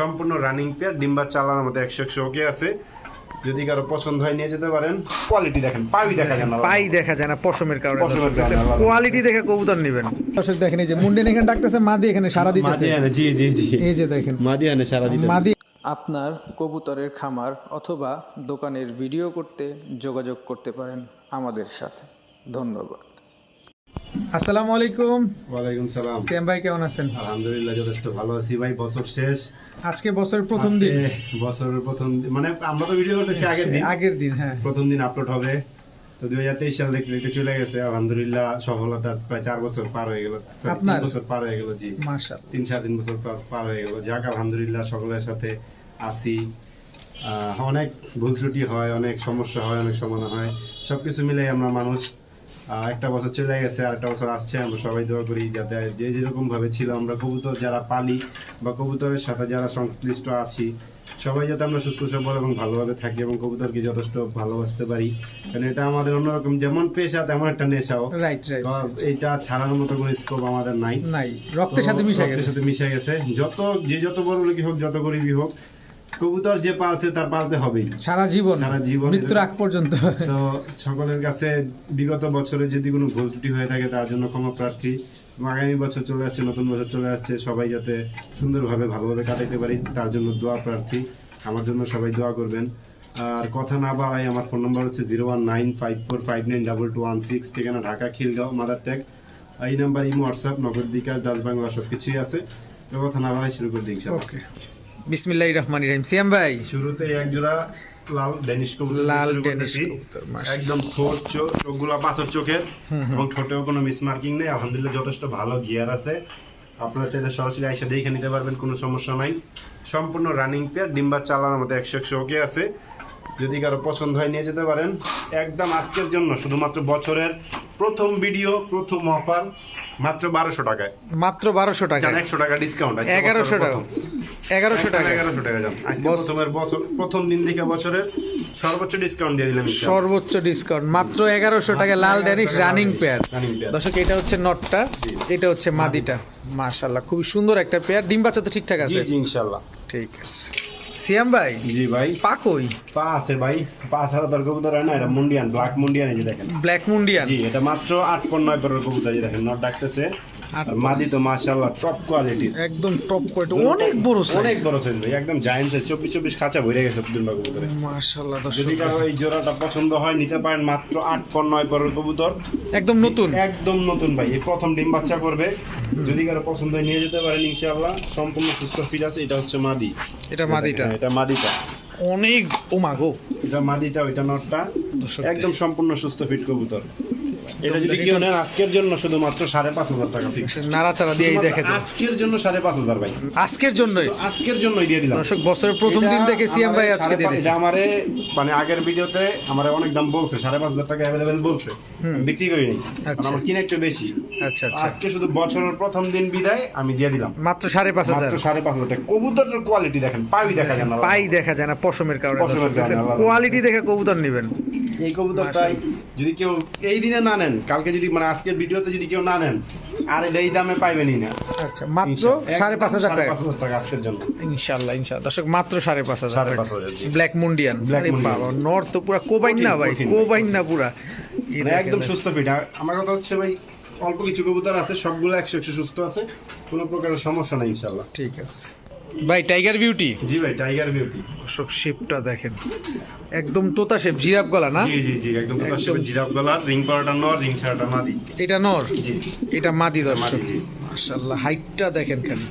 সম্পূর্ণ running pair ডিম্বার চালানোর মতো একশো একশো ওকে আছে। যদি কারও পছন্দ হয় নিয়ে যেতে পারেন। কোয়ালিটি দেখেন পাবি দেখা যায় না পাই দেখা যায় না পশমের কারণে পশমের কারণে, কোয়ালিটি দেখে কবুতর নেবেন। দর্শক দেখেন এই যে মুন্ডেন এখানে ডাকতেছে মাদি এখানে সারা দিতেছে। জি জি জি। এই যে দেখেন মাদিয়ানে সারা দিতে মাদি আপনার কবুতরের খামার অথবা দোকানের ভিডিও করতে যোগাযোগ করতে পারেন আমাদের সাথে। ধন্যবাদ। আসসালামু আলাইকুম। ওয়ালাইকুম সালাম। সিয়াম ভাই কেমন আছেন? আলহামদুলিল্লাহ যথেষ্ট ভালো আছি ভাই। বছর শেষ। আজকে বছরের প্রথম দিন। বছরের প্রথম দিন। মানে আমরা তো ভিডিও করতেছি আগের দিন। আগের দিন হ্যাঁ। প্রথম দিন আপলোড হবে। তো দুই হাজার তেইশ সাল দেখতে দেখতে চলে গেছে। আলহামদুলিল্লাহ সফলতার প্রায় চার বছর পার হয়ে গেল। আপনার? বছর পার হয়ে গেল জি। তিন সাড়ে তিন বছর পার হয়ে গেল। যাক আলহামদুলিল্লাহ সকলের সাথে আসি আহ, অনেক ভুল ত্রুটি হয় অনেক সমস্যা হয় অনেক সমাধান হয়। সবকিছু মিলে আমরা মানুষ একটা বছর চলে গেছে আর একটা বছর আসছে আমরা সবাই দোয়া করি যাতে যে যেরকম ভাবে ছিল আমরা কবুতর যারা পালি বা কবুতরের সাথে যারা সংশ্লিষ্ট আছি সবাই যাতে আমরা সুস্থ সবল এবং ভালোভাবে থাকি এবং কবুতরকে যথেষ্ট ভালোবাসতে পারি। কারণ এটা আমাদের অন্যরকম যেমন পেশা তেমন একটা নেশাও। রাইট রাইট এইটা ছাড়ানোর মতো কোনো স্কোপ আমাদের নাই। নাই। রক্তের সাথে মিশে গেছে। সাথে মিশে গেছে। যত যে যত বড় লোকই হোক যত গরিবই হোক কবুতর যে পালছে তার পালতে হবেই। সারা জীবন সারা জীবন মৃত্যুর আগ পর্যন্ত। তো সকলের কাছে বিগত বছরে যদি কোনো ভুল ত্রুটি হয়ে থাকে তার জন্য ক্ষমা প্রার্থী। আগামী বছর চলে আসছে নতুন বছর চলে আসছে সবাই যাতে সুন্দরভাবে ভালোভাবে কাটাইতে পারি তার জন্য দোয়া প্রার্থী। আমার জন্য সবাই দোয়া করবেন। আর কথা না বাড়াই আমার ফোন নাম্বার হচ্ছে zero one nine five four five nine double two one six ঠিকানা ঢাকা খিলগাঁও মাদার ট্যাগ এই number imo WhatsApp Nagad bKash Dutch Bangla সব কিছুই আছে। তো কথা না বাড়াই শুরু করে ইনশাআল্লাহ। ওকে। বিসমিল্লাহির রহমানির রহিম। সিয়াম ভাই? শুরুতে এক জোড়া লাল ডেনিশ কবুতর লাল ডেনিশ। কবুতর, একদম ঠোঁট চোখগুলো পাথর চোখের। এবং ঠোঁটেও কোনো মিসমার্কিং নেই। আলহামদুলিল্লাহ যথেষ্ট ভালো গিয়ার আছে। আপনারা চাইলে সরাসরি আইসা দেখে নিতে পারবেন কোনো সমস্যা নাই। সম্পূর্ণ রানিং পেয়ার ডিম্বার চালানোর মতো একশো একশো ওকে আছে। যদি কারও পছন্দ হয় নিয়ে যেতে পারেন। একদম আজকের জন্য শুধুমাত্র বছরের প্রথম ভিডিও প্রথম অফার মাত্র বারোশো টাকায়। মাত্র বারোশো টাকা একশো টাকা ডিসকাউন্ট এগারোশো টাকা। এগারোশো টাকা এগারোশো টাকা যান প্রথমের বছর প্রথম দিন থেকে বছরের সর্বোচ্চ ডিসকাউন্ট দিয়ে দিলাম সর্বোচ্চ ডিসকাউন্ট মাত্র এগারোশো টাকা লাল ড্যানিশ রানিং পেয়ার দর্শক এটা হচ্ছে নটটা এটা হচ্ছে মাদিটা। মাশাল্লাহ খুবই সুন্দর একটা পেয়ার ডিম বাচ্চা তো ঠিকঠাক আছে? জি ইনশাআল্লাহ। ঠিক আছে। সিয়াম ভাই? জি ভাই। পাকই পা আছে ভাই। পা ছাড়া তোর কবুতর হয় না এটা মুন্ডিয়ান ব্ল্যাক মুন্ডিয়ান এই যে দেখেন। ব্ল্যাক মুন্ডিয়ান? জি এটা মাত্র আট পর নয় পরের কবুতর এই দেখেন নট ডাকতেছে। আর মাদি তো মাশাআল্লাহ টপ কোয়ালিটির একদম টপ কোয়ালিটি অনেক বড় অনেক বড় সাইজ ভাই একদম জায়ান্ট সাইজ চব্বিশ চব্বিশ খাঁচা ভরে গেছে কবুতরে। মাশাল্লাহ যদি কারও এই জোড়াটা পছন্দ হয় নিতে পারেন মাত্র আট পর নয় পরের কবুতর। একদম নতুন? একদম নতুন ভাই এই প্রথম ডিম বাচ্চা করবে। যদি কারও পছন্দ হয় নিয়ে যেতে পারেন ইনশাআল্লাহ। সম্পূর্ণ সুস্থ ফিট আছে এটা হচ্ছে মাদি। এটা মাদিটা। এটা মাদিটা। অনেক ও মাগো এটা মাদিটা ওইটা নটটা। একদম সম্পূর্ণ সুস্থ ফিট কবুতর। এটা যদি কেউ নেন আজকের জন্য শুধুমাত্র সাড়ে পাঁচ হাজার টাকা ফিক্স নাড়াচাড়া দিয়েই দেখে দেন আজকের জন্য সাড়ে পাঁচ হাজার ভাই। আজকের জন্যই? আজকের জন্যই দিয়ে দিলাম। দর্শক বছরের প্রথম দিন থেকে সিএম ভাই আজকে দিয়ে এটা আমারে মানে আগের ভিডিওতে আমার অনেক দাম বলছে সাড়ে পাঁচ হাজার টাকা অ্যাভেলেবেল বলছে। বিক্রি করিনি আচ্ছা। আমার কিনে একটু বেশি। আচ্ছা আচ্ছা। আজকে শুধু বছরের প্রথম দিন বিদায় আমি দিয়ে দিলাম। মাত্র সাড়ে পাঁচ হাজার। মাত্র সাড়ে পাঁচ হাজার টাকা। কবুতরের কোয়ালিটি দেখেন পাবি দেখা যায় না। পাই দেখা যায় না পশমের কারণে। কোয়ালিটি দেখে কবুতর নেবেন। এই কবুতরটাই যদি কেউ এই দিনে না নেন। কালকে যদি মানে আজকের ভিডিওতে যদি কেউ না নেন আর এই দামে পাইবেনই না। আচ্ছা মাত্র। সাড়ে পাঁচ হাজার টাকা। পাঁচ হাজার টাকা আজকের জন্য। ইনশাল্লাহ ইনশাল্লাহ। দর্শক মাত্র সাড়ে পাঁচ হাজার সাড়ে টাকা। পাঁচ হাজার ব্ল্যাক মুন্ডিয়ান Mundian। বাবা নর তো পুরা কোবাইন না ভাই কোবাইন না পুরা। মানে একদম সুস্থ ফিট আমার কথা হচ্ছে ভাই অল্প কিছু কবুতর আছে সবগুলো একশো একশো সুস্থ আছে কোনো প্রকারের সমস্যা নাই ইনশাল্লাহ। ঠিক আছে। ভাই টাইগার বিউটি জি ভাই টাইগার বিউটি দর্শক শেপটা দেখেন। একদম তোতা শেপ জিরাফ গলা না? জি জি জি একদম একদম। একদম জিরাফ গলার রিং পাড়াটা নর রিং ছাড়াটা মাদি। এটা নর? জি। এটা মাদি দর্শক। মাদি, জি। মাশাআল্লাহ হাইটটা দেখেন খালি।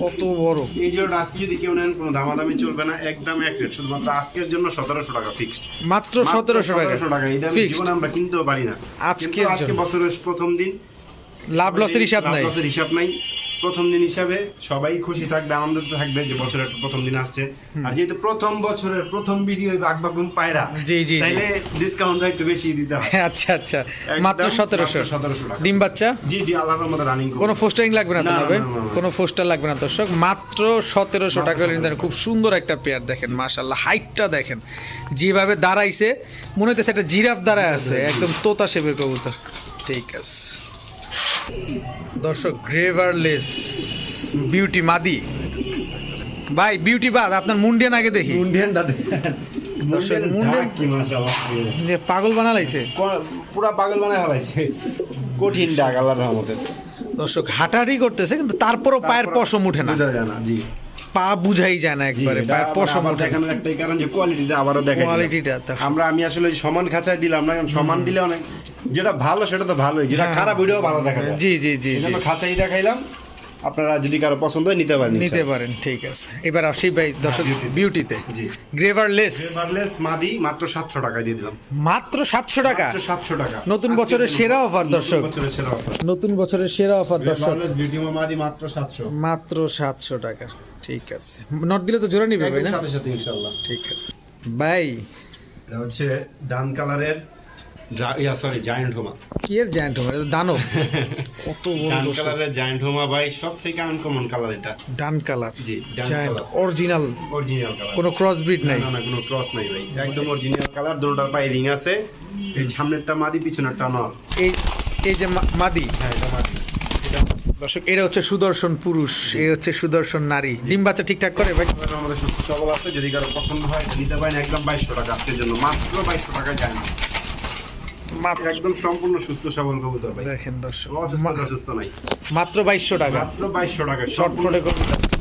কত বড়। এই জন্য আজকে যদি কেউ নেন কোনো দামাদামি চলবে না একদম এক রেট শুধুমাত্র আজকের জন্য সতেরোশো টাকা ফিক্সড মাত্র সতেরোশো টাকা। সতেরোশো টাকা। এই দামে। জীবনে আমরা কিনতেও পারি না। কিন্তু আজকে বছরের প্রথম দিন। লাভ লসের হিসাব লাভ নাই। লসের হিসাব নাই। প্রথম দিন হিসাবে সবাই খুশি থাকবে আনন্দিত থাকবে যে বছরের প্রথম দিন আসছে। আর যেহেতু প্রথম বছরের প্রথম ভিডিও বাঘ বাগুন পায়রা জি, জি। তাইলে ডিসকাউন্ট একটু বেশি দিতে হয় আচ্ছা আচ্ছা। মাত্র সতেরোশো। মাত্র 1700 টাকা। ডিম বাচ্চা? জি জি আল্লাহর রহমতে রানিং কোনো ফোস্টারিং লাগবে না তো হবে। কোনো ফোস্টার লাগবে না দর্শক। মাত্র সতেরোশো টাকা হলে নিতে খুব সুন্দর একটা পেয়ার দেখেন মাশাল্লাহ হাইটটা দেখেন। যেভাবে দাঁড়াইছে মনে হচ্ছে একটা জিরাফ দাঁড়ায় আছে একদম তোতা শেপের কবুতর। ঠিক আছে। দর্শক গ্রেভারলেস বিউটি মাদি ভাই বিউটি বাদ আপনার মুন্ডিয়ান আগে দেখি। মুন্ডিয়ানটা দর্শক, মুন্ডিয়ান মুন্ডিয়ান- কি মাশাআল্লাহ। যে পাগল বানালাইছে। পুরা পাগল হালাইছে কঠিন ডাক আল্লাহর রহমতে। দর্শক হাঁটাহাঁটি করতেছে কিন্তু তারপরও পায়ের পশম উঠে না। না জি। পা বুঝাই যায় না একবারে পায়ের পশম। দেখানোর একটাই কারণ যে কোয়ালিটিটা আবারও দেখাই কোয়ালিটিটা আমরা আমি আসলে ওই সমান খাঁচায় দিলাম না কারণ সমান দিলে অনেক যেটা ভালো সেটা তো ভালোই। যেটা হ্যাঁ। খারাপ ওইটাও ভালো দেখা যায়। জি জি জি। খাঁচাই দেখাইলাম। আপনারা যদি কারও পছন্দ হয় নিতে পারেন নিতে পারেন ঠিক আছে। এবার আসি ভাই দর্শক বিউটিতে জি। গ্রেভারলেস ফেভারলেস মাদি মাত্র সাতশো টাকায় দিয়ে দিলাম। মাত্র সাতশো টাকা? মাত্র সাতশো টাকা। নতুন বছরের সেরা নতুন দর্শক। বছরের সেরা অফার নতুন বছরের সেরা অফার দর্শক। ফেভারলেস বিউটি মাদি মাত্র সাতশো। মাত্র সাতশো টাকা ঠিক আছে। নট দিলে তো জোড়া নিবে ভাই না? সাথে সাথে ইনশাল্লাহ ঠিক আছে। ভাই। এটা হচ্ছে ডান কালারের ইয়া সরি জায়ান্ট হোমা। কি এর জায়ান্ট হবে এটা দানব। কত বড় ডান। কালারের জায়ান্ট হোমা ভাই সব থেকে আনকমন কালার এটা। Dun colour. জি dun giant colour original original colour কোনো ক্রস ব্রিড নাই। না না কোনো ক্রস নাই ভাই। একদম অরিজিনাল কালার দুটোটার পায়ে রিং আছে। এই সামনেরটা মাদি পিছনেরটা নর। এই এই যে মাদি। হ্যাঁ এটা মাদি। এটা দর্শক এটা হচ্ছে সুদর্শন পুরুষ এ হচ্ছে সুদর্শন নারী। ডিম বাচ্চা ঠিকঠাক করে ভাই? আমাদের সুস্থ সবল আছে যদি কারও পছন্দ হয় নিতে পারেন। একদম বাইশশো টাকা আজকের জন্য। মাত্র বাইশশো টাকা যায় না মাত্র একদম সম্পূর্ণ সুস্থ সবল কবুতর ভাই। দেখেন দর্শক অসুস্থ নাই। মাত্র টাকা। মাত্র টাকা চটপটে কবিতা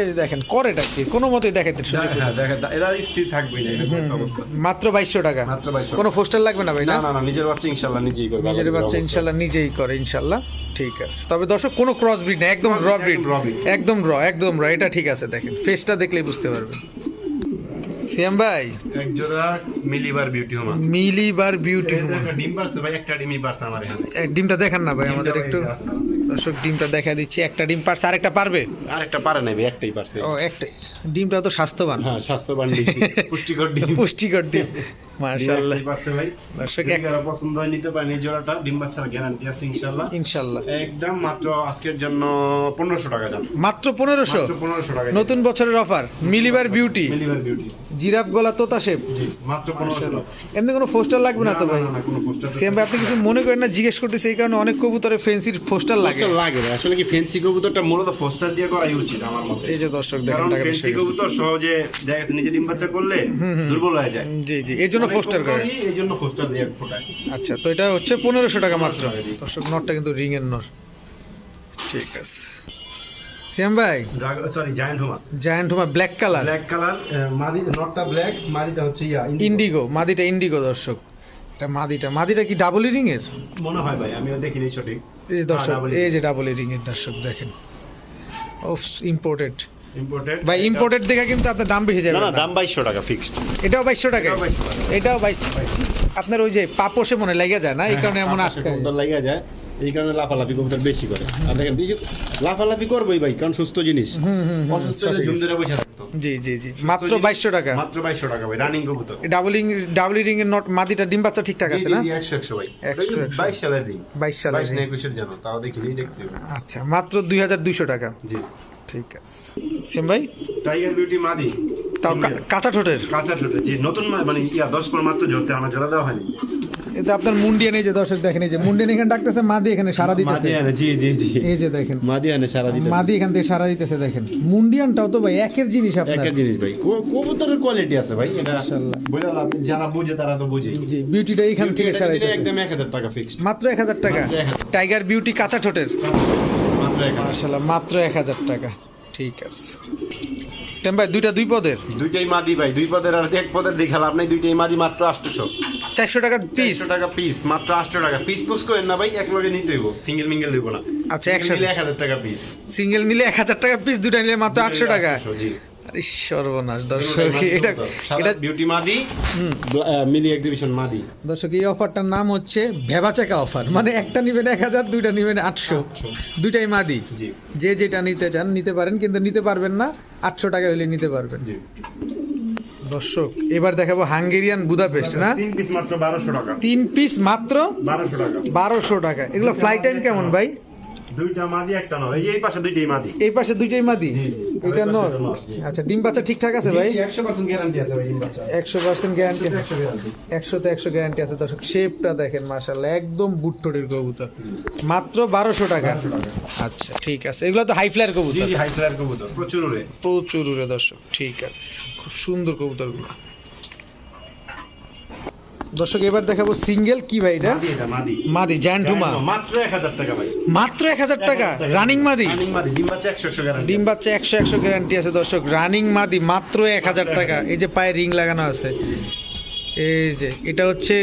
এই- দেখেন করেটা কি? কোনো মতেই দেখাইতে সুযোগ হ্যাঁ দেখেন এরা স্থির থাকবেই না এরকম অবস্থা। মাত্র টাকা। মাত্র কোনো পোস্টার লাগবে না ভাই না? না নিজের বাচ্চা ইনশাল্লাহ নিজেই করবে নিজের বাচ্চা নিজেই করে ইনশাল্লাহ। ঠিক আছে। তবে দর্শক কোনো ক্রস ব্রিড না একদম র ব্রিড একদম র একদম র এটা ঠিক আছে দেখেন। ফেসটা দেখলেই বুঝতে পারবেন। সিয়াম ভাই? এক জোড়া মিলিবার বিউটি হোমা। মিলিবার বিউটি হোমা। ডিম পারছে ভাই একটা ডিমই পারছে আমার এখানে। ডিমটা দেখান না ভাই আমাদের একটু দর্শক ডিমটা দেখা দিচ্ছি। একটা ডিম পারছে আরেকটা পারবে? আরেকটা পারে না ভাই একটাই পারছে। ও একটাই। ডিমটা তো স্বাস্থ্যবান। হ্যাঁ স্বাস্থ্যবান ডিম পুষ্টিকর ডিম। পুষ্টিকর ডিম। মাশাআল্লাহ। একটাই পারছে ভাই। দর্শক যদি পছন্দ হয় নিতে পারেন এই জোড়াটা ডিম বাচ্চার গ্যারান্টি আছে ইনশাল্লাহ ইনশাল্লাহ একদম মাত্র আজকের জন্য পনেরোশো টাকা যান মাত্র পনেরোশো? মাত্র পনেরোশো টাকা। নতুন বছরের অফার মিলিবার বিউটি মিলিবার বিউটি জিরাফ গলা তোতা শেপ জি মাত্র পনেরোশো টাকা। এমনি কোনো পোস্টার লাগবে না তো ভাই? না, না, কোনো poster সেম ভাই আপনি কিছু মনে করেন না জিজ্ঞেস করতেছি এই কারণে অনেক কবুতরে ফেন্সির পোস্টার লাগে। পোস্টার লাগে আসলে কি ফেন্সি কবুতরটা মূলত পোস্টার দিয়ে করাই উচিত আমার মতে। এই যে দর্শক দেখেন টাকা ফেন্সি কবুতর সহজে দেখা নিজে ডিম বাচ্চা করলে দুর্বল হয়ে যায়। জি জি পোস্টার করে এই জন্য পোস্টার দিয়ে ফোটায়। আচ্ছা তো এটা হচ্ছে পনেরোশো টাকা মাত্র। 1500 টাকা দিয়ে। দর্শক নটটা কিন্তু রিং এর নর। ঠিক আছে। সেম ভাই? Sorry giant homer. Giant homer black colour black colour মাদি নটটা ব্ল্যাক মাদিটা হচ্ছে ইয়া ইন্ডিগো মাদিটা ইন্ডিগো দর্শক। এটা মাদিটা মাদিটা কি ডাবল রিং এর মনে হয় ভাই আমিও দেখিনি সঠিক এই যে দর্শক এই যে ডাবল রিং এর দর্শক দেখেন। ও ইম্পোর্টেড ইম্পোর্টেড ভাই ইম্পোর্টেড দেখে কিন্তু আপনার দাম বেশি যাবে। না। দাম বাইশশো টাকা ফিক্সড এটাও বাইশশো টাকা এটাও 2200 টাকা। এটাও বাইশ আপনার ওই যে পাপোশে মনে লেগে যায় না? হ্যাঁ, এই কারণে এমন কবুতর লাগিয়ে যায়। এই কারণে লাফালাফি কবুতর বেশি করে। আর দেখেন এই যে লাফালাফি করবোই ভাই কারণ সুস্থ জিনিস। হুম হুম হুম, অসুস্থ হলে। ঝুম ধরে বসে থাকতো। জি জি জি। মাত্র জিনিস- বাইশশো টাকা। মাত্র বাইশশো টাকা ভাই রানিং কবুতর। ডাবলিং ডাবলি রিং এর নট মাদিটা ডিম বাচ্চা ঠিকঠাক আছে না? ভাই। 100, 100 বাইশ সালের রিং বাইশ সালে বাইশ না একুশের জানো তাও দেখিনি দেখতে আচ্ছা মাত্র দুই হাজার দুইশো টাকা। জি। ঠিক আছে। সেম ভাই? টাইগার বিউটি মাদি তাও কাঁচা ঠোঁটের? কাঁচা ছোটে জি নতুন মানে ইয়া দশ পর মাত্র জোরতে আমার জোড়া দেওয়া হয়নি। এতে আপনার মুন্ডিয়ান এই যে দর্শক দেখেন এই যে মুন্ডিয়ান এখানে ডাকতেছে মাদি এখানে সারা দিতেছে। মাদি জি জি জি। এই যে দেখেন। মাদি আনে সারা দিতে মাদি এখান থেকে সারা দিতেছে দেখেন। মুন্ডিয়ানটাও তো ভাই একের জিনিস আপনার। একটা জিনিস ভাই। কবুতরের কোয়ালিটি আছে ভাই এটা নেই। যারা বুঝে তারা তো বুঝে। জি বিউটিটা এইখান থেকে সারা দিতেছে। একদম এক হাজার টাকা ফিক্সড মাত্র এক হাজার টাকা। টাইগার বিউটি কাঁচা ঠোঁটের। মাত্র এক হাজার। মাত্র এক হাজার টাকা। ঠিক আছে। সেম ভাই দুইটা দুই পদের? দুইটাই মাদি ভাই দুই পদের আর এক পদের দেখা লাভ নাই দুইটাই মাদি মাত্র আটশোশো চারশো টাকা পিস টাকা পিস মাত্র আটশো টাকা। পিস পুস করেন না ভাই এক লগে নিতে হইব। সিঙ্গেল মিঙ্গেল দিব না। আচ্ছা, একসাথে। এক হাজার টাকা পিস সিঙ্গেল নিলে এক হাজার টাকা পিস দুইটা নিলে মাত্র আটশো টাকা। জি। আরে সর্বনাশ দর্শক এটা এটা বিউটি মাদি মিলি এক্সিবিশন মাদি। দর্শক এই অফারটার নাম হচ্ছে ভেবাচাকা অফার। মানে একটা নিবেন এক হাজার দুইটা নিবেন আটশো। দুইটাই মাদি। জি। যে যেটা নিতে চান নিতে পারেন কিন্তু নিতে পারবেন না। আটশো টাকা হলে নিতে পারবেন। জি। দর্শক এবার দেখাবো হাঙ্গেরিয়ান বুদাপেস্ট না? তিন পিস মাত্র বারোশো টাকা। তিন পিস মাত্র বারোশো টাকা। বারোশো টাকা। এগুলো ফ্লাইট টাইম কেমন ভাই? দুইটা মাদি একটা নর। এই এই পাশে দুইটাই মাদি। এই পাশে দুইটাই মাদি? জি, জি। এটা নর। একটা নর, জি। আচ্ছা ডিম বাচ্চা ঠিকঠাক আছে ভাই? একশো পার্সেন্ট গ্যারান্টি আছে ভাই ডিম বাচ্চা? একশো পার্সেন্ট গ্যারান্টি একশো গ্যারান্টি একশোতে গ্যারান্টি আছে। দর্শক শেপটা দেখেন একদম বুট্টোরের কবুতর। মাত্র বারোশো টাকা। আচ্ছা ঠিক আছে। এগুলো তো হাই ফ্লায়ার জি কবুতর। জি হাই ফ্লায়ার কবুতর। প্রচুর উড়ে। প্রচুর উড়ে দর্শক ঠিক আছে। খুব সুন্দর কবুতরগুলো। দর্শক এবার দেখাবো সিঙ্গেল কি ভাই এটা? মাদি জ্যান্টুমা মাত্র এক হাজার টাকা ভাই। মাত্র এক হাজার টাকা? রানিং মাদি? রানিং মাদি ডিম বাচ্চা একশো একশো গ্যারান্টি ডিম বাচ্চা একশো একশো গ্যারান্টি আছে দর্শক। রানিং মাদি মাত্র এক হাজার টাকা। এই যে পায়ে রিং লাগানো আছে। এই যে এটা হচ্ছে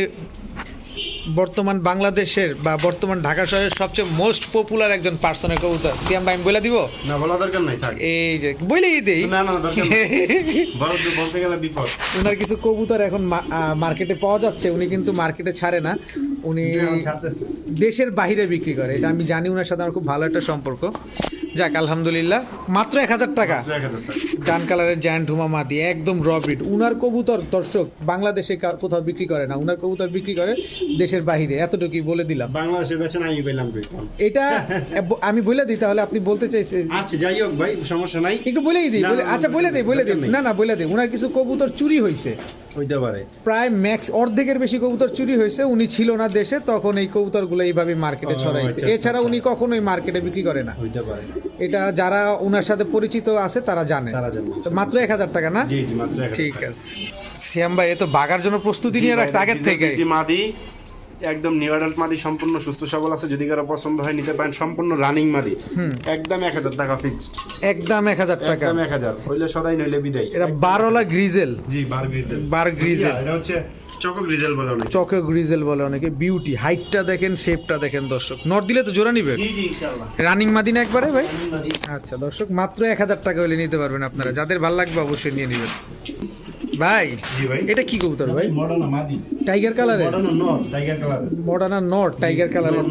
বর্তমান বাংলাদেশের বা বর্তমান ঢাকা শহরের সবচেয়ে মোস্ট পপুলার একজন পার্সনের কবুতর। সিয়াম ভাই আমি বলে দিব? না বলা দরকার নাই থাক। এই যে বলেই দেই। না না দরকার নেই। বড় তো বলতে গেলে বিপদ। ওনার কিছু কবুতর এখন মা- মার্কেটে পাওয়া যাচ্ছে উনি কিন্তু মার্কেটে ছাড়ে না। উনি দেশের বাইরে বিক্রি করে। এটা আমি জানি ওনার সাথে আমার খুব ভালো একটা সম্পর্ক। যাক আলহামদুলিল্লাহ। মাত্র এক হাজার টাকা। ডান কালারের জায়ান্ট হুমা মাদি একদম রবিড উনার কবুতর দর্শক বাংলাদেশে কোথাও বিক্রি করে না। উনার কবুতর বিক্রি করে দেশের বাইরে। এতটুকুই বলে দিলাম। বাংলাদেশে বেছে নাই পেলাম এটা আমি বলে দিই তাহলে আপনি বলতে চাইছেন আচ্ছা যাই হোক ভাই সমস্যা নাই। একটু বলেই দিই আচ্ছা বলে দিই বলে দিই। না না বলে দিই। উনার কিছু কবুতর চুরি হয়েছে হইতে পারে। প্রায় ম্যাক্স অর্ধেকের বেশি কবুতর চুরি হয়েছে উনি ছিল না দেশে তখন এই কবুতরগুলো এইভাবে মার্কেটে ছড়াইছে। আচ্ছা, এছাড়া আচ্ছা। উনি কখনোই মার্কেটে বিক্রি করে না। হইতে পারে। এটা যারা ওনার সাথে পরিচিত আছে তারা জানে। তারা জানে। মাত্র এক হাজার টাকা না? ঠিক আছে। শ্যাম ভাই এ তো বাগার জন্য প্রস্তুতি নিয়ে রাখছে আগের থেকে মাদি। একদম নিউ অ্যাডাল্ট মাদি সম্পূর্ণ সুস্থ সবল আছে যদি কারও পছন্দ হয় নিতে পারেন সম্পূর্ণ রানিং মাদি। একদম এক হাজার টাকা ফিক্স একদম এক হাজার টাকা। একদম এক হাজার। হইলে সদাই নইলে বিদায়। এটা বারোলা গ্রিজেল। জি বার গ্রিজেল। Bar grizzle. এটা হচ্ছে চকো গ্রিজেল বলে অনেক। চকে গ্রিজেল বলে অনেকে। বিউটি হাইটটা দেখেন শেপটা দেখেন দর্শক। নট দিলে তো জোড়া নিবে। জি জি ইনশাআল্লাহ। রানিং মাদিনা একবারে ভাই? আচ্ছা দর্শক মাত্র এক হাজার টাকা হলে নিতে পারবেন আপনারা। যাদের ভালো লাগবে অবশ্যই নিয়ে নেবেন। ভাই ভাই। এটা কি কবুতর ভাই? মডার্ন মাদি টাইগার কালারের মডার্ন নট টাইগার কালার মডার্ন নট টাইগার কালারের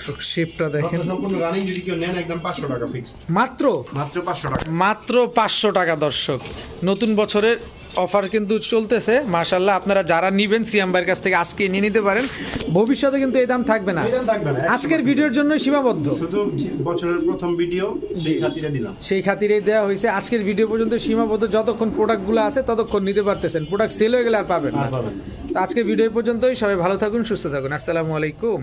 দর্শক শেপটা দেখেন। সম্পূর্ণ রানিং যদি কেউ নেন একদম পাঁচশো টাকা ফিক্সড মাত্র? মাত্র পাঁচশো টাকা। মাত্র পাঁচশো টাকা দর্শক। নতুন বছরের অফার কিন্তু চলতেছে। মাশাল্লাহ আপনারা যারা নিবেন ভাইয়ের কাছ থেকে আজকে নিয়ে নিতে পারেন। ভবিষ্যতে কিন্তু এই দাম থাকবে না। আজকের ভিডিওর জন্য সীমাবদ্ধ। শুধু বছরের প্রথম ভিডিও সেই খাতিরে দিলাম। সেই খাতিরেই দেওয়া হয়েছে। আজকের ভিডিও পর্যন্ত সীমাবদ্ধ। যতক্ষণ প্রোডাক্টগুলো আছে ততক্ষণ নিতে পারতেছেন। প্রোডাক্ট সেল হয়ে গেলে আর পাবেন আর পাবেন না। তো আজকের ভিডিও পর্যন্তই। সবাই ভালো থাকুন সুস্থ থাকুন। আসসালামু আলাইকুম।